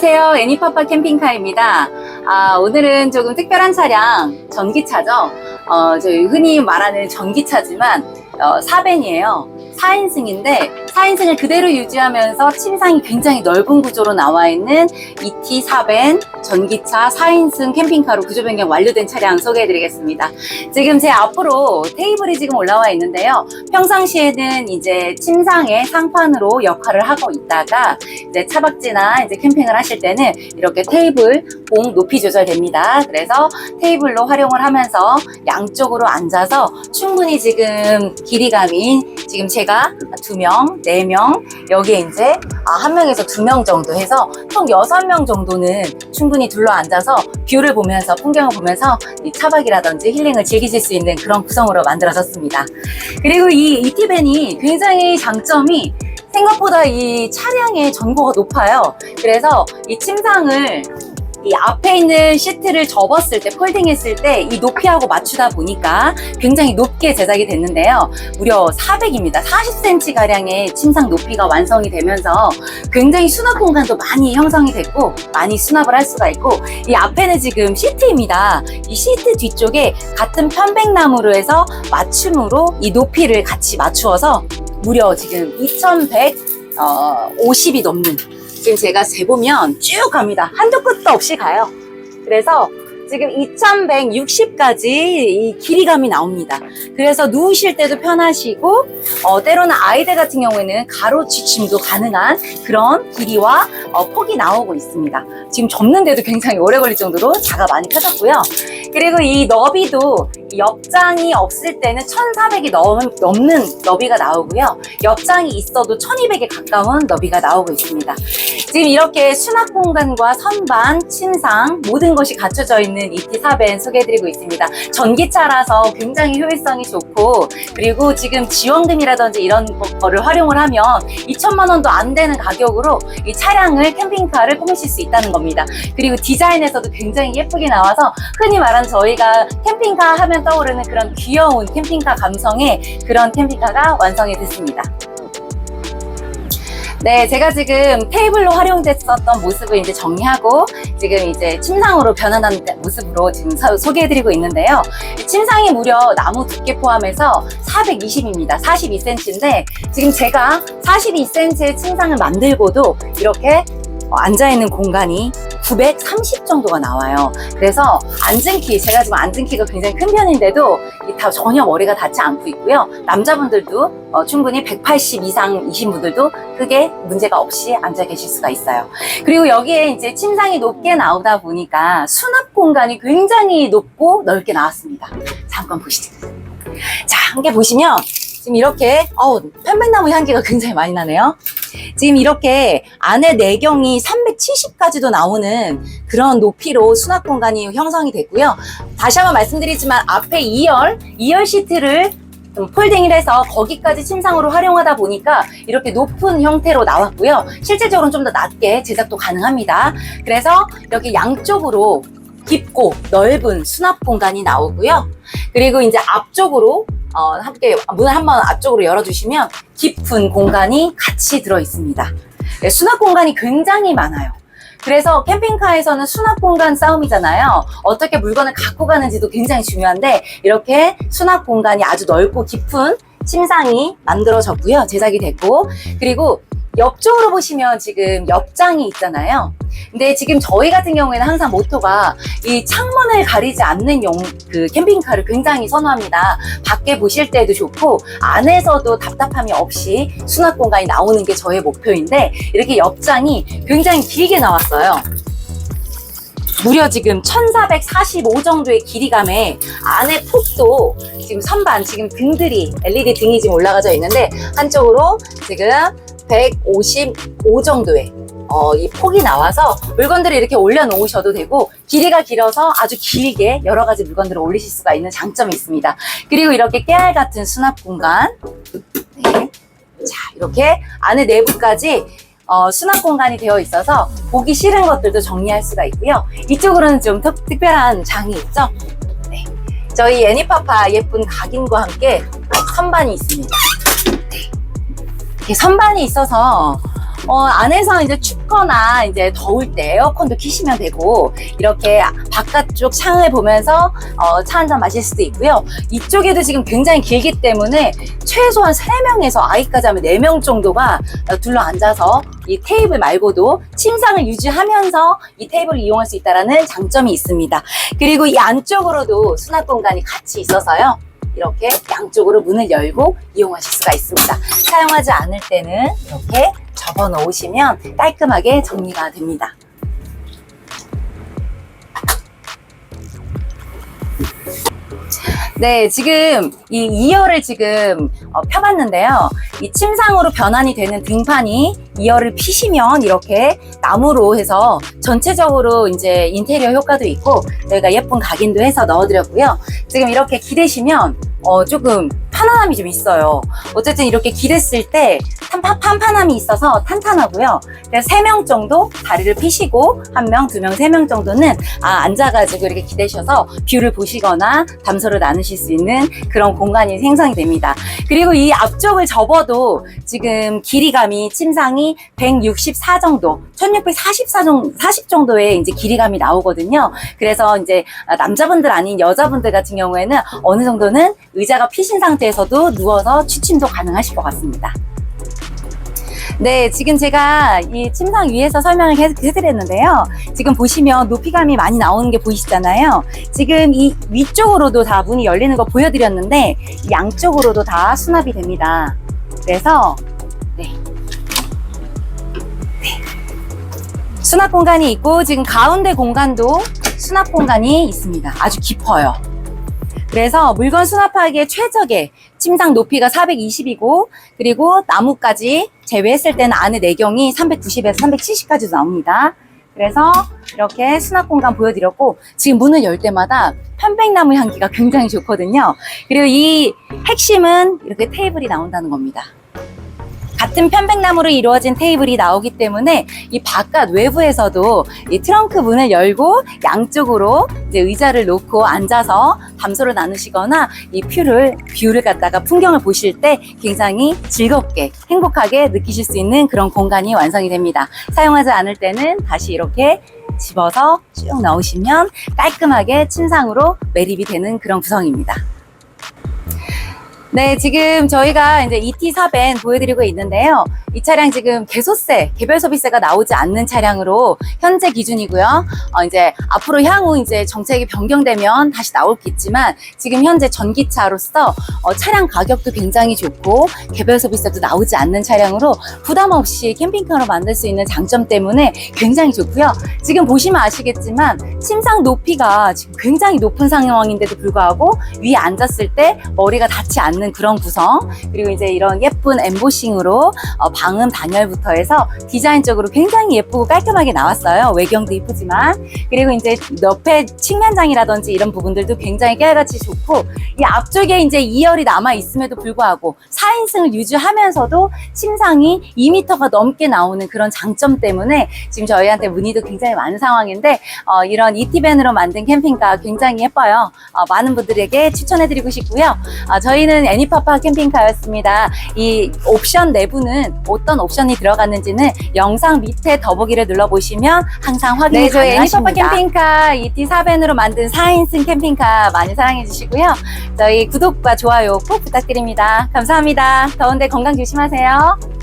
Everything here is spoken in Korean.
안녕하세요. 애니파파 캠핑카입니다. 아, 오늘은 조금 특별한 차량, 전기차죠. 어, 저희 흔히 말하는 전기차지만, 어, 4벤이에요. 4인승인데, 4인승을 그대로 유지하면서 침상이 굉장히 넓은 구조로 나와 있는 ET4벤 전기차 4인승 캠핑카로 구조 변경 완료된 차량 소개해드리겠습니다. 지금 제 앞으로 테이블이 지금 올라와 있는데요. 평상시에는 이제 침상의 상판으로 역할을 하고 있다가 이제 차박지나 이제 캠핑을 하실 때는 이렇게 테이블 봉 높이 조절됩니다. 그래서 테이블로 활용을 하면서 양쪽으로 앉아서 충분히 지금 길이감이 지금 제가 두 명, 네 명, 여기에 이제 아, 한 명에서 두 명 정도 해서 총 여섯 명 정도는 충분히 둘러 앉아서 뷰를 보면서 풍경을 보면서 이 차박이라든지 힐링을 즐기실 수 있는 그런 구성으로 만들어졌습니다. 그리고 이 이티벤이 굉장히 장점이 생각보다 이 차량의 전고가 높아요. 그래서 이 침상을 이 앞에 있는 시트를 접었을 때, 폴딩했을 때 이 높이하고 맞추다 보니까 굉장히 높게 제작이 됐는데요. 무려 400입니다. 40cm 가량의 침상 높이가 완성이 되면서 굉장히 수납 공간도 많이 형성이 됐고 많이 수납을 할 수가 있고 이 앞에는 지금 시트입니다. 이 시트 뒤쪽에 같은 편백나무로 해서 맞춤으로 이 높이를 같이 맞추어서 무려 지금 2150이 넘는 지금 제가 재보면 쭉 갑니다. 한도 끝도 없이 가요. 그래서 지금 2160까지 이 길이감이 나옵니다. 그래서 누우실 때도 편하시고, 어, 때로는 아이들 같은 경우에는 가로 취침도 가능한 그런 길이와 어, 폭이 나오고 있습니다. 지금 접는데도 굉장히 오래 걸릴 정도로 자가 많이 펴졌고요. 그리고 이 너비도 옆장이 없을 때는 1400이 넘, 넘는 너비가 나오고요. 옆장이 있어도 1200에 가까운 너비가 나오고 있습니다. 지금 이렇게 수납 공간과 선반, 침상 모든 것이 갖춰져 있는 ET4벤 소개해드리고 있습니다. 전기차라서 굉장히 효율성이 좋고 그리고 지금 지원금이라든지 이런 거를 활용을 하면 2천만 원도 안 되는 가격으로 이 차량을 캠핑카를 꾸미실 수 있다는 겁니다. 그리고 디자인에서도 굉장히 예쁘게 나와서 흔히 말하는 저희가 캠핑카 하면 떠오르는 그런 귀여운 캠핑카 감성의 그런 캠핑카가 완성이 됐습니다. 네, 제가 지금 테이블로 활용됐었던 모습을 이제 정리하고 지금 이제 침상으로 변환한 모습으로 지금 서- 소개해드리고 있는데요. 이 침상이 무려 나무 두께 포함해서 420입니다. 42cm인데 지금 제가 42cm의 침상을 만들고도 이렇게 어, 앉아있는 공간이 930 정도가 나와요. 그래서 앉은 키, 제가 지금 앉은 키가 굉장히 큰 편인데도 이다 전혀 머리가 닿지 않고 있고요. 남자분들도 어, 충분히 180 이상이신 분들도 크게 문제가 없이 앉아 계실 수가 있어요. 그리고 여기에 이제 침상이 높게 나오다 보니까 수납 공간이 굉장히 높고 넓게 나왔습니다. 잠깐 보시죠. 자, 함께 보시면 지금 이렇게 어우, 편백나무 향기가 굉장히 많이 나네요. 지금 이렇게 안에 내경이 370까지도 나오는 그런 높이로 수납 공간이 형성이 됐고요. 다시 한번 말씀드리지만 앞에 2열, 2열 시트를 좀 폴딩을 해서 거기까지 침상으로 활용하다 보니까 이렇게 높은 형태로 나왔고요. 실제적으로는 좀 더 낮게 제작도 가능합니다. 그래서 이렇게 양쪽으로 깊고 넓은 수납 공간이 나오고요. 그리고 이제 앞쪽으로 어, 함께 문을 한번 앞쪽으로 열어주시면 깊은 공간이 같이 들어 있습니다. 네, 수납 공간이 굉장히 많아요. 그래서 캠핑카에서는 수납 공간 싸움이잖아요. 어떻게 물건을 갖고 가는지도 굉장히 중요한데 이렇게 수납 공간이 아주 넓고 깊은 침상이 만들어졌고요. 제작이 됐고 그리고 옆쪽으로 보시면 지금 옆장이 있잖아요. 근데 지금 저희 같은 경우에는 항상 모토가 이 창문을 가리지 않는 용, 그 캠핑카를 굉장히 선호합니다. 밖에 보실 때도 좋고 안에서도 답답함이 없이 수납 공간이 나오는 게 저의 목표인데 이렇게 옆장이 굉장히 길게 나왔어요. 무려 지금 1445 정도의 길이감에 안에 폭도 지금 선반, 지금 등들이 LED 등이 지금 올라가져 있는데 한쪽으로 지금 155 정도의 어, 이 폭이 나와서 물건들을 이렇게 올려놓으셔도 되고 길이가 길어서 아주 길게 여러 가지 물건들을 올리실 수가 있는 장점이 있습니다. 그리고 이렇게 깨알 같은 수납 공간 네. 자 이렇게 안에 내부까지 어, 수납 공간이 되어 있어서 보기 싫은 것들도 정리할 수가 있고요. 이쪽으로는 좀 특, 특별한 장이 있죠. 네. 저희 애니파파 예쁜 각인과 함께 선반이 있습니다. 네. 이렇게 선반이 있어서 어, 안에서 이제 춥거나 이제 더울 때 에어컨도 키시면 되고 이렇게 바깥쪽 창을 보면서 어, 차 한 잔 마실 수도 있고요. 이쪽에도 지금 굉장히 길기 때문에 최소한 3명에서 아이까지 하면 4명 정도가 둘러 앉아서 이 테이블 말고도 침상을 유지하면서 이 테이블을 이용할 수 있다는 장점이 있습니다. 그리고 이 안쪽으로도 수납 공간이 같이 있어서요. 이렇게 양쪽으로 문을 열고 이용하실 수가 있습니다. 사용하지 않을 때는 이렇게 접어 놓으시면 깔끔하게 정리가 됩니다. 네, 지금 이 2열을 지금 어, 펴봤는데요. 이 침상으로 변환이 되는 등판이 2열을 피시면 이렇게 나무로 해서 전체적으로 이제 인테리어 효과도 있고 저희가 예쁜 각인도 해서 넣어드렸고요. 지금 이렇게 기대시면 어, 조금 편안함이 좀 있어요. 어쨌든 이렇게 기댔을 때 판판함이 있어서 탄탄하고요. 그래서 3명 정도 다리를 피시고 한 명, 두 명, 세명 정도는 아, 앉아가지고 이렇게 기대셔서 뷰를 보시거나 담소를 나누실 수 있는 그런 공간이 생성이 됩니다. 그리고 이 앞쪽을 접어도 지금 길이감이 침상이 164 정도, 1644 정도, 40 정도의 이제 길이감이 나오거든요. 그래서 이제 남자분들 아닌 여자분들 같은 경우에는 어느 정도는 의자가 피신 상태 에서도 누워서 취침도 가능하실 것 같습니다. 네, 지금 제가 이 침상 위에서 설명을 해드렸는데요. 지금 보시면 높이감이 많이 나오는 게 보이시잖아요. 지금 이 위쪽으로도 다 문이 열리는 거 보여드렸는데 이 양쪽으로도 다 수납이 됩니다. 그래서 네. 네. 수납 공간이 있고 지금 가운데 공간도 수납 공간이 있습니다. 아주 깊어요. 그래서 물건 수납하기에 최적의 침상 높이가 420이고 그리고 나무까지 제외했을 때는 안에 내경이 390에서 370까지 나옵니다. 그래서 이렇게 수납 공간 보여드렸고 지금 문을 열 때마다 편백나무 향기가 굉장히 좋거든요. 그리고 이 핵심은 이렇게 테이블이 나온다는 겁니다. 같은 편백나무로 이루어진 테이블이 나오기 때문에 이 바깥 외부에서도 이 트렁크 문을 열고 양쪽으로 이제 의자를 놓고 앉아서 담소를 나누시거나 이 뷰를 뷰를 갖다가 풍경을 보실 때 굉장히 즐겁게 행복하게 느끼실 수 있는 그런 공간이 완성이 됩니다. 사용하지 않을 때는 다시 이렇게 집어서 쭉 넣으시면 깔끔하게 침상으로 매립이 되는 그런 구성입니다. 네, 지금 저희가 이제 ET4벤 보여드리고 있는데요. 이 차량 지금 개소세, 개별 소비세가 나오지 않는 차량으로 현재 기준이고요. 어, 이제 앞으로 향후 이제 정책이 변경되면 다시 나올겠지만 지금 현재 전기차로서 어, 차량 가격도 굉장히 좋고 개별 소비세도 나오지 않는 차량으로 부담 없이 캠핑카로 만들 수 있는 장점 때문에 굉장히 좋고요. 지금 보시면 아시겠지만 침상 높이가 지금 굉장히 높은 상황인데도 불구하고 위에 앉았을 때 머리가 닿지 않는 그런 구성 그리고 이제 이런 예쁜 엠보싱으로 어, 방음 단열부터 해서 디자인적으로 굉장히 예쁘고 깔끔하게 나왔어요. 외경도 이쁘지만 그리고 이제 옆에 측면장이라든지 이런 부분들도 굉장히 깨알같이 좋고 이 앞쪽에 이제 2열이 남아 있음에도 불구하고 4인승을 유지하면서도 침상이 2m가 넘게 나오는 그런 장점 때문에 지금 저희한테 문의도 굉장히 많은 상황인데 어, 이런 이티밴으로 만든 캠핑카 굉장히 예뻐요. 어, 많은 분들에게 추천해드리고 싶고요. 어, 저희는 애니파파 캠핑카였습니다. 이 옵션 내부는 어떤 옵션이 들어갔는지는 영상 밑에 더보기를 눌러보시면 항상 확인이 네, 저희 가능하십니다. 애니파파 캠핑카 ET4밴으로 만든 4인승 캠핑카 많이 사랑해주시고요. 저희 구독과 좋아요 꼭 부탁드립니다. 감사합니다. 더운데 건강 조심하세요.